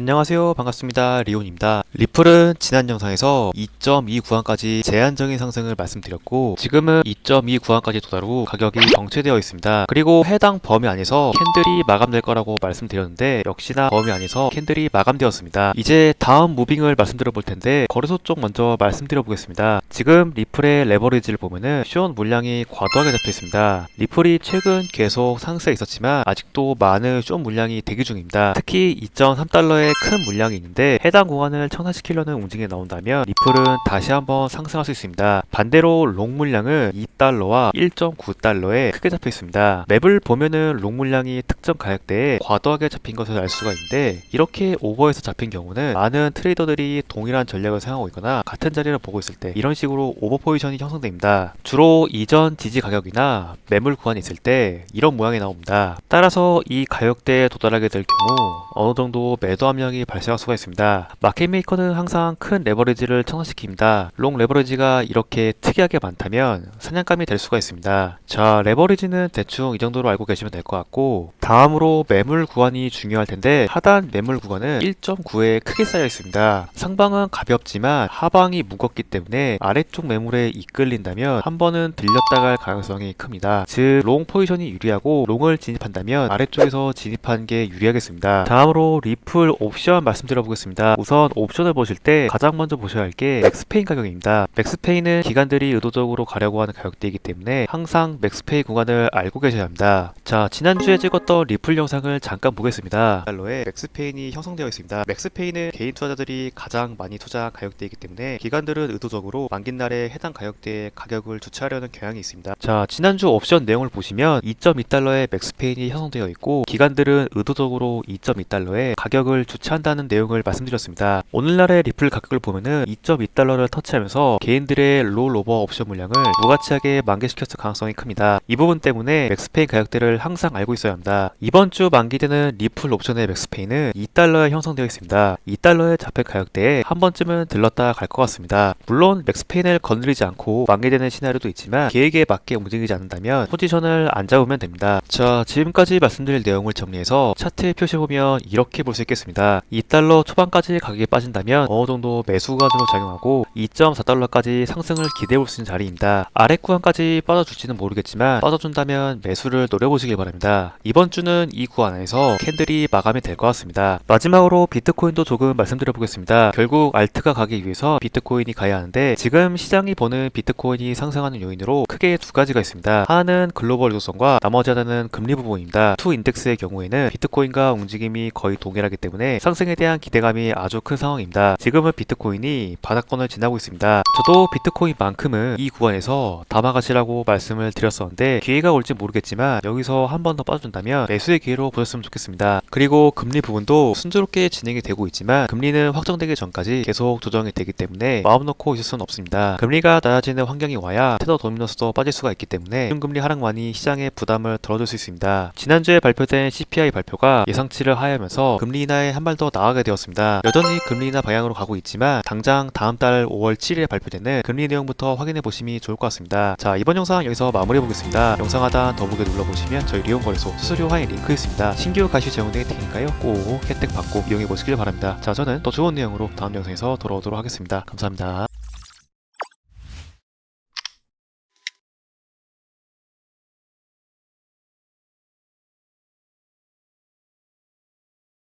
안녕하세요. 반갑습니다. 리온입니다. 리플은 지난 영상에서 2.2 구간까지 제한적인 상승을 말씀드렸고 지금은 2.2 구간까지 도달 후 가격이 정체되어 있습니다. 그리고 해당 범위 안에서 캔들이 마감될 거라고 말씀드렸는데 역시나 범위 안에서 캔들이 마감되었습니다. 이제 다음 무빙을 말씀드려 볼 텐데 거래소 쪽 먼저 말씀드려 보겠습니다. 지금 리플의 레버리지를 보면은 시온 물량이 과도하게 잡혀 있습니다. 리플이 최근 계속 상승에 있었지만 아직도 많은 쇼 물량이 대기 중입니다. 특히 2.3달러의 큰 물량이 있는데 해당 구간을 청산시키려는 움직임이 나온다면 리플은 다시 한번 상승할 수 있습니다. 반대로 롱 물량은 2달러와 1.9달러에 크게 잡혀 있습니다. 맵을 보면은 롱 물량이 특정 가격대에 과도하게 잡힌 것을 알 수가 있는데 이렇게 오버해서 잡힌 경우는 많은 트레이더들이 동일한 전략을 사용하고 있거나 같은 자리를 보고 있을 때 이런 식으로 오버 포지션이 형성됩니다. 주로 이전 지지 가격이나 매물 구간이 있을 때 이런 모양이 나옵니다. 따라서 이 가격대에 도달하게 될 경우 어느 정도 매도 압력 이 발생할 수가 있습니다. 마켓 메이커는 항상 큰 레버리지를 청산시킵니다. 롱 레버리지가 이렇게 특이하게 많다면 사냥감이 될 수가 있습니다. 자, 레버리지는 대충 이 정도로 알고 계시면 될 것 같고 다음으로 매물 구간이 중요할 텐데 하단 매물 구간은 1.9에 크게 쌓여 있습니다. 상방은 가볍지만 하방이 무겁기 때문에 아래쪽 매물에 이끌린다면 한 번은 들렸다 갈 가능성이 큽니다. 즉, 롱 포지션이 유리하고 롱을 진입한다면 아래쪽에서 진입한 게 유리하겠습니다. 다음으로 리플 옵션 말씀드려 보겠습니다. 우선 옵션을 보실 때 가장 먼저 보셔야 할 게 맥스페인 가격입니다. 맥스페인은 기관들이 의도적으로 가려고 하는 가격대이기 때문에 항상 맥스페이 구간을 알고 계셔야 합니다. 자, 지난주에 찍었던 리플 영상을 잠깐 보겠습니다. 달러에 맥스페인이 형성되어 있습니다. 맥스페인은 개인 투자자들이 가장 많이 투자한 가격대이기 때문에 기관들은 의도적으로 만긴 날에 해당 가격대에 가격을 주체하려는 경향이 있습니다. 자, 지난주 옵션 내용을 보시면 2.2달러에 맥스페인이 형성되어 있고 기관들은 의도적으로 2.2달러에 가격을 주체한다는 내용을 말씀드렸습니다. 오늘날의 리플 가격을 보면은 2.2달러를 터치하면서 개인들의 롤 오버 옵션 물량을 무가치하게 만개시켰을 가능성이 큽니다. 이 부분 때문에 맥스페인 가격대를 항상 알고 있어야 합니다. 이번 주 만기되는 리플 옵션의 맥스페인은 2달러에 형성되어 있습니다. 2달러에 잡힐 가격대에 한 번쯤은 들렀다 갈 것 같습니다. 물론 맥스페인을 건드리지 않고 만기되는 시나리오도 있지만 계획에 맞게 움직이지 않는다면 포지션을 안 잡으면 됩니다. 자, 지금까지 말씀드릴 내용을 정리해서 차트에 표시해보면 이렇게 볼 수 있겠습니다. 2달러 초반까지 가격이 빠진다면 어느 정도 매수 구간으로 작용하고 2.4달러까지 상승을 기대해 볼 수 있는 자리입니다. 아래 구간까지 빠져줄지는 모르겠지만 빠져준다면 매수를 노려보시길 바랍니다. 이번 주는 이 구간 안에서 캔들이 마감이 될 것 같습니다. 마지막으로 비트코인도 조금 말씀드려 보겠습니다. 결국 알트가 가기 위해서 비트코인이 가야 하는데 지금 시장이 보는 비트코인이 상승하는 요인으로 크게 두 가지가 있습니다. 하나는 글로벌 유동성과 나머지 하나는 금리 부분입니다. 투 인덱스의 경우에는 비트코인과 움직임이 거의 동일하기 때문에 상승에 대한 기대감이 아주 큰 상황입니다. 지금은 비트코인이 바닥권을 지나고 있습니다. 저도 비트코인만큼은 이 구간에서 담아가시라고 말씀을 드렸었는데 기회가 올지 모르겠지만 여기서 한 번 더 빠져준다면 매수의 기회로 보셨으면 좋겠습니다. 그리고 금리 부분도 순조롭게 진행이 되고 있지만 금리는 확정되기 전까지 계속 조정이 되기 때문에 마음 놓고 있을 수는 없습니다. 금리가 낮아지는 환경이 와야 테더 도미너스도 빠질 수가 있기 때문에 기준금리 하락만이 시장의 부담을 덜어줄 수 있습니다. 지난주에 발표된 CPI 발표가 예상치를 하회하면서 금리 인하에 한 발 더 나아가게 되었습니다. 여전히 금리 인하 방향으로 가고 있지만 당장 다음 달 5월 7일에 발표되는 금리 내용부터 확인해 보심이 좋을 것 같습니다. 자 이번 영상 여기서 마무리해 보겠습니다. 영상 하단 더보기 눌러보시면 저희 리온 거래소 수수료 할인 링크 있습니다. 신규 가시 제공되게 테니까요. 꼭 혜택 받고 이용해 보시길 바랍니다. 자 저는 더 좋은 내용으로 다음 영상에서 돌아오도록 하겠습니다. 감사합니다.